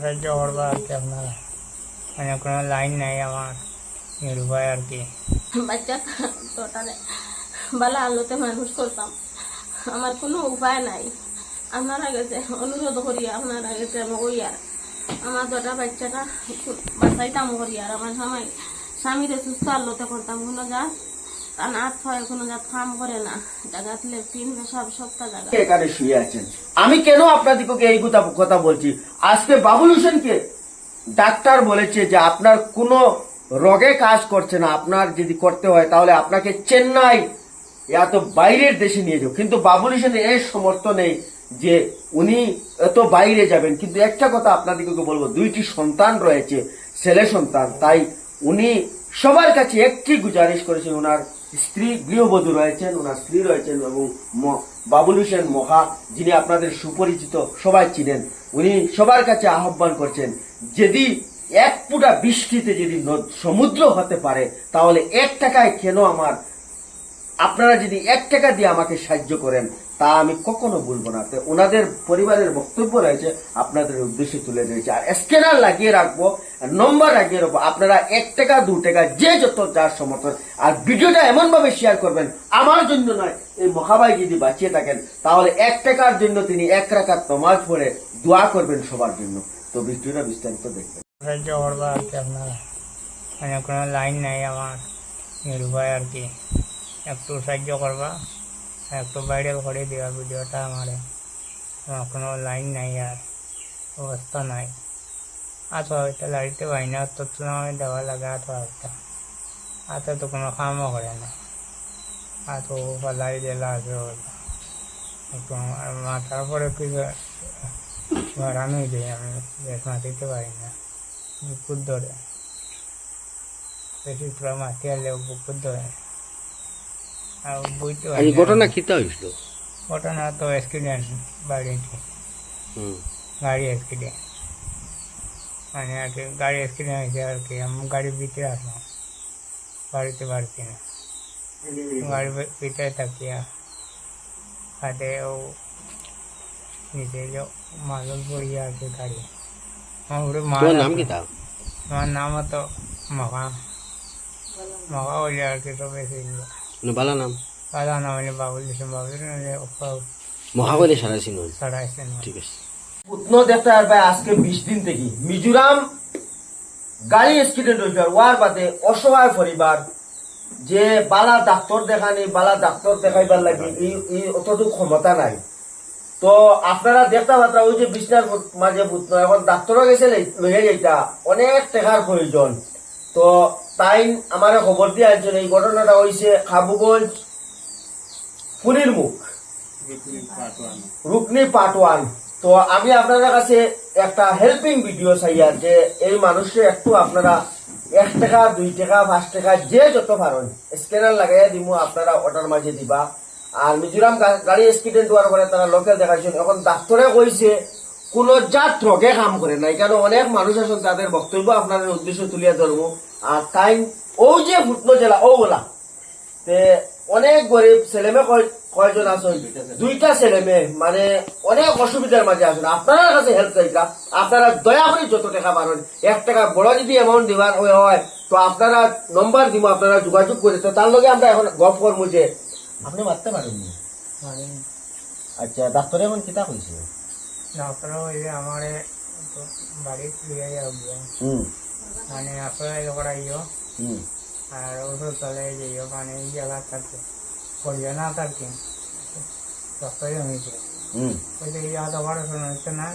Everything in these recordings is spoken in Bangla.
সাহায্য আর কি আপনারা। মানে কোনো লাইন নাই আমার, নির্ভয় আর কি। বাচ্চা তোটারে বালা আলোতে মানুষ করতাম। আমার কোনো উপায় নাই। আপনারা গেছে, অনুরোধ করি আপনারা গেছে ওই আর। আমার দুটা বাচ্চাটা বাঁচাইতাম করি আর। আমার স্বামী, স্বামীরে সুস্থ আলোতে করতাম। কোনো জাত এখানে শুয়ে আছেন? আমি কেন আপনাদেরকে এই কথা বলছি? আজকে বাবুল হোসেনকে ডাক্তার বলেছে যে আপনার কোনো রোগে কাজ করছে না। আপনার যদি করতে হয় তাহলে আপনাকে চেন্নাই এত বাইরের দেশে নিয়ে যাও। কিন্তু বাবুল হোসেনের এর সমর্থ নেই যে উনি এত বাইরে যাবেন। কিন্তু একটা কথা আপনাদেরকে বলব, দুইটি সন্তান রয়েছে, ছেলে সন্তান। তাই উনি সবার কাছে একটি গুজারিশ করেছেন ওনার স্ত্রী গৃহবধূ রয়েছেন, ওনার স্ত্রী রয়েছেন এবং বাবুল হোসেন মহা, যিনি আপনাদের সুপরিচিত, সবাই চিনেন। উনি সবার কাছে আহ্বান করছেন, যদি এক ফুটা বৃষ্টিতে যদি সমুদ্র হতে পারে, তাহলে এক টাকায় কেন আমার, আপনারা যদি এক টাকা দিয়ে আমাকে সাহায্য করেন, তা আমি কখনো বলব না। ওনাদের পরিবারের বক্তব্য রয়েছে, আপনাদের উদ্দেশ্যে তুলে ধরেছে। আর স্ক্যানার লাগিয়ে রাখব নম্বর লাগিয়ে রাখব আপনারা এক টাকা, দু টাকা, যে যত যার সমর্থন। আর ভিডিওটা এমন ভাবে শেয়ার করবেন, আমার জন্য নয়, এই মহাবাই যদি বাঁচিয়ে থাকেন, তাহলে এক টাকার জন্য তিনি এক রাখার নমাজ পড়ে দোয়া করবেন সবার জন্য। তো ভিডিওটা বিস্তারিত দেখবেন। মানে কোনো লাইন নাই আমার, নির্ভয় আর কি। একটু সাহায্য করবা, একটু ভাইরাল করে দেওয়া ভিডিওটা আমার কোনো লাইন নাই আর, অবস্থা নাই। আতো হয়তো লাড়িতে পাই না তো তোমায় দেওয়া লাগে আতো হয়তো আতো তো কোনো কামও করে না। আতো পালাই দিলা আছে ওটা একটু আমার মাথার পরে কি ঘরানোই দিই আমি বেশ মাটিতে পারি না। বুকুর ধরে। বেশি পুরো মাটি আনলে বুকুর ধরে। আর বুঝতে আর পারি। ঘটনা কিতা হয়েছিল ঘটনা তো অ্যাক্সিডেন্ট বাড়িতে। হুম। গাড়ি অ্যাক্সিডেন্ট মানে আর কি গাড়ি অ্যাক্সিডেন্ট হয়েছে আর কি আমি গাড়ির ভিতরে আসলাম। বাড়িতে পারছি না। গাড়ির ভি- ভিতরে থাকিয়া হাতে ও নিচে যে মালুল পড়িয়া আছে গাড়ি। আমার নাম। কিতা আমার নাম তো মহা। মহা হইলে আর কি তো বেশি মানে বালা নাম? দাদা নাম বাবুল বাবুল মহাবলী সারা সিন সাড়াইছে ঠিক আছে। উত্ন দেখতে আর ভাই আজকে বিশ দিন থেকে। মিজোরাম গাড়ি অ্যাক্সিডেন্ট হয়েছে ওয়ার বাদে অসহায় পরিবার। যে বালা ডাক্তার দেখানি বালা ডাক্তার দেখাইবার লাগে এই অতটুকু ক্ষমতা নাই। তো আপনারা দেখতে পাত্রা ওই যে বিছনার মাঝে ফুটনো এখন ডাক্তারও গেছে লই- লইয়া যাইতা অনেক টাকার প্রয়োজন। তো তাই আমার খবর দিয়ে আনছেন এই ঘটনাটা হয়েছে খাবুগঞ্জ ফুলির মুখ। রুকনি পার্ট ওয়ান তো আমি আপনাদের কাছে একটা হেল্পিং ভিডিও চাইয়ার যে এই মানুষকে একটু আপনারা এক টাকা, দুই টাকা, পাঁচ টাকা, যে যত পারেন স্ক্যানার লাগাইয়া দিব আপনারা অর্ডার মাঝে দিবা। আর মিজোরাম গাড়ি এক্সিডেন্ট হওয়ার পরে তারা লোকেল দেখাইছেন। এখন ডাক্তারে কইছে, কোন জাত রোগে কাম করে নাই কারণ অনেক মানুষ আছেন, তাদের বক্তব্য আপনাদের উদ্দেশ্য তুলিয়া ধরবো। আর তাই ও যে ফুটনো জেলা ও বলা অনেক গরিব ছেলে মেয়ে কয়- কয়জন আছেন দুইটা ছেলে? মেয়ে মানে অনেক অসুবিধার মাঝে আছেন আপনার কাছে হেল্প চাইতা আপনারা দয়া করে যত টাকা পারেন এক টাকা বড় যদি অ্যামাউন্ট দিবার হয় তো আপনারা নম্বর দিব আপনারা যোগাযোগ করে তো তার লগে আমরা এখন গপ করব যে আপনি মারতে পারেন। আচ্ছা ডাক্তারে এখন কিতা কইছে? ডাক্তার হইলে আমার বাড়ি লিয়ে যাব হুম। মানে আপনারা করাইও আর ওষুধ চলে যাইও মানে এই জায়গা থাকবে করিও না থাকবে ডক্টরে হয়েছে হুম ওই যে এই জায়গাটা পড়াশোনা হচ্ছে না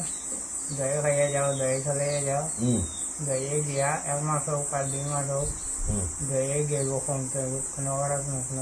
দয়ে খাইয়ে যাও দয়ে চলে যাও হুম দয়ে গিয়া এক মাস হোক আর দুই মাস হোক হুম দয়ে গেব কমতে কোনো করার কোনো